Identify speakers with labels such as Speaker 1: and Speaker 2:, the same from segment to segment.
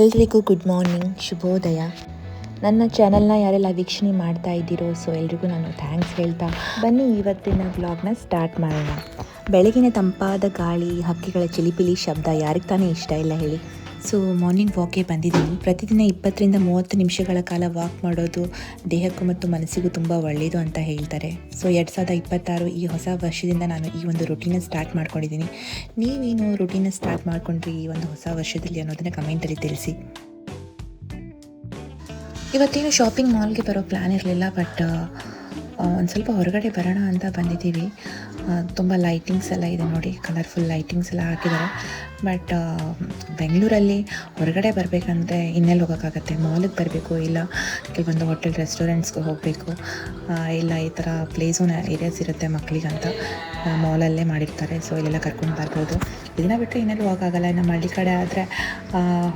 Speaker 1: ಎಲ್ರಿಗೂ good morning, ಶುಭೋದಯ. ನನ್ನ ಚಾನಲ್ನ ಯಾರೆಲ್ಲ ವೀಕ್ಷಣೆ ಮಾಡ್ತಾ ಇದ್ದೀರೋ, ಸೊ ಎಲ್ರಿಗೂ ನಾನು ಥ್ಯಾಂಕ್ಸ್ ಹೇಳ್ತಾ, ಬನ್ನಿ ಇವತ್ತಿನ ವ್ಲಾಗ್ನ ಸ್ಟಾರ್ಟ್ ಮಾಡೋಣ. ಬೆಳಗಿನ ತಂಪಾದ ಗಾಳಿ, ಹಕ್ಕಿಗಳ ಚಿಲಿಪಿಲಿ ಶಬ್ದ, ಯಾರಿಗೆ ತಾನೇ ಇಷ್ಟ ಇಲ್ಲ ಹೇಳಿ. ಸೊ ಮಾರ್ನಿಂಗ್ ವಾಕ್ಗೆ ಬಂದಿದ್ದೀನಿ. ಪ್ರತಿದಿನ ಇಪ್ಪತ್ತರಿಂದ ಮೂವತ್ತು ನಿಮಿಷಗಳ ಕಾಲ ವಾಕ್ ಮಾಡೋದು ದೇಹಕ್ಕೂ ಮತ್ತು ಮನಸ್ಸಿಗೂ ತುಂಬ ಒಳ್ಳೆಯದು ಅಂತ ಹೇಳ್ತಾರೆ. ಸೊ ಎರಡು ಸಾವಿರದ ಇಪ್ಪತ್ತಾರು ಈ ಹೊಸ ವರ್ಷದಿಂದ ನಾನು ಈ ಒಂದು ರುಟೀನ ಸ್ಟಾರ್ಟ್ ಮಾಡ್ಕೊಂಡಿದ್ದೀನಿ. ನೀವೇನು ರುಟೀನ ಸ್ಟಾರ್ಟ್ ಮಾಡ್ಕೊಂಡ್ರಿ ಈ ಒಂದು ಹೊಸ ವರ್ಷದಲ್ಲಿ ಅನ್ನೋದನ್ನ ಕಮೆಂಟಲ್ಲಿ ತಿಳಿಸಿ. ಇವತ್ತೇನು ಶಾಪಿಂಗ್ ಮಾಲ್ಗೆ ಬರೋ ಪ್ಲ್ಯಾನ್ ಇರಲಿಲ್ಲ ಬಟ್ ಒಂದು ಸ್ವಲ್ಪ ಹೊರಗಡೆ ಬರೋಣ ಅಂತ ಬಂದಿದ್ದೀವಿ. ತುಂಬ ಲೈಟಿಂಗ್ಸ್ ಎಲ್ಲ ಇದೆ ನೋಡಿ ಕಲರ್ಫುಲ್ ಲೈಟಿಂಗ್ಸ್ ಎಲ್ಲ ಹಾಕಿದ್ದಾರೆ. ಬಟ್ ಬೆಂಗಳೂರಲ್ಲಿ ಹೊರಗಡೆ ಬರಬೇಕಂದ್ರೆ ಇನ್ನೆಲ್ಲಿ ಹೋಗೋಕ್ಕಾಗತ್ತೆ? ಮಾಲಿಗೆ ಬರಬೇಕು ಇಲ್ಲ ಕೆಲವೊಂದು ಹೋಟೆಲ್ ರೆಸ್ಟೋರೆಂಟ್ಸ್ಗೆ ಹೋಗಬೇಕು? ಇಲ್ಲ ಈ ಥರ ಪ್ಲೇಸು ಏರಿಯಾಸ್ ಇರುತ್ತೆ ಮಕ್ಕಳಿಗಂತ ಮಾಲಲ್ಲೇ ಮಾಡಿರ್ತಾರೆ ಸೊ ಇಲ್ಲೆಲ್ಲ ಕರ್ಕೊಂಡು ಬರ್ಬೋದು. ಇದನ್ನ ಬಿಟ್ಟರೆ ಇನ್ನೆಲ್ಲೂ ಹೋಗೋಕ್ಕಾಗಲ್ಲ? ನಮ್ಮ ಹಳ್ಳಿ ಕಡೆ ಆದರೆ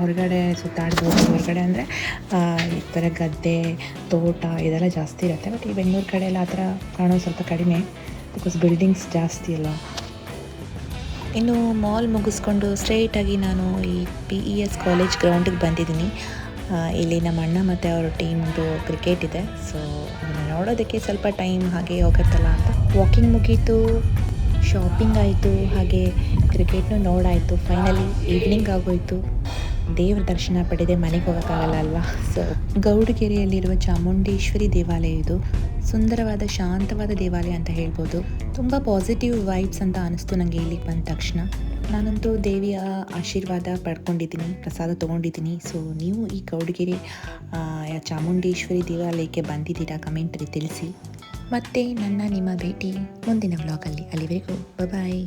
Speaker 1: ಹೊರಗಡೆ ಸುತ್ತಾಡ್ಬೋದು. ಹೊರಗಡೆ ಅಂದರೆ ಈ ಥರ ಗದ್ದೆ, ತೋಟ ಇದೆಲ್ಲ ಜಾಸ್ತಿ ಇರುತ್ತೆ. ಬಟ್ ಈ ಬೆಂಗಳೂರು ಕಡೆ ಎಲ್ಲ ಆ ಥರ ಕಾಣೋದು ಸ್ವಲ್ಪ ಕಡಿಮೆ ಬಿಕಾಸ್ ಬಿಲ್ಡಿಂಗ್ಸ್ ಜಾಸ್ತಿ ಅಲ್ಲ. ಇನ್ನು ಮಾಲ್ ಮುಗಿಸ್ಕೊಂಡು ಸ್ಟ್ರೈಟಾಗಿ ನಾನು ಈ ಪಿ ಇ ಎಸ್ ಕಾಲೇಜ್ ಗ್ರೌಂಡಿಗೆ ಬಂದಿದ್ದೀನಿ. ಇಲ್ಲಿ ನಮ್ಮ ಅಣ್ಣ ಮತ್ತು ಅವ್ರ ಟೀಮ್ದು ಕ್ರಿಕೆಟ್ ಇದೆ. ಸೊ ಅದನ್ನು ನೋಡೋದಕ್ಕೆ ಸ್ವಲ್ಪ ಟೈಮ್ ಹಾಗೆ ಹೋಗುತ್ತಲ್ಲ ಅಂತ. ವಾಕಿಂಗ್ ಮುಗೀತು ಶಾಪಿಂಗ್ ಆಯಿತು, ಹಾಗೆ ಕ್ರಿಕೆಟ್ನೂ ನೋಡಾಯಿತು. ಫೈನಲಿ ಈವ್ನಿಂಗ್ ಆಗೋಯಿತು. ದೇವ್ರ ದರ್ಶನ ಪಡೆದೆ ಮನೆಗೆ ಹೋಗೋಕ್ಕಾಗಲ್ಲ ಅಲ್ವಾ? ಸೊ ಗೌಡಗೆರೆಯಲ್ಲಿರುವ ಚಾಮುಂಡೇಶ್ವರಿ ದೇವಾಲಯ ಇದು. ಸುಂದರವಾದ, ಶಾಂತವಾದ ದೇವಾಲಯ ಅಂತ ಹೇಳ್ಬೋದು. ತುಂಬ ಪಾಸಿಟಿವ್ ವೈಬ್ಸ್ ಅಂತ ಅನಿಸ್ತು ನನಗೆ ಇಲ್ಲಿಗೆ ಬಂದ ತಕ್ಷಣ. ನಾನಂತೂ ದೇವಿಯ ಆಶೀರ್ವಾದ ಪಡ್ಕೊಂಡಿದ್ದೀನಿ, ಪ್ರಸಾದ ತೊಗೊಂಡಿದ್ದೀನಿ. ಸೊ ನೀವು ಈ ಗೌಡಗೆರೆ ಚಾಮುಂಡೇಶ್ವರಿ ದೇವಾಲಯಕ್ಕೆ ಬಂದಿದ್ದೀರಾ ಕಮೆಂಟಲ್ಲಿ ತಿಳಿಸಿ. ಮತ್ತೆ ನನ್ನ ನಿಮ್ಮ ಭೇಟಿ ಮುಂದಿನ ವ್ಲಾಗಲ್ಲಿ ಅಲ್ಲಿವರೆಗೂ ಬಾಯ್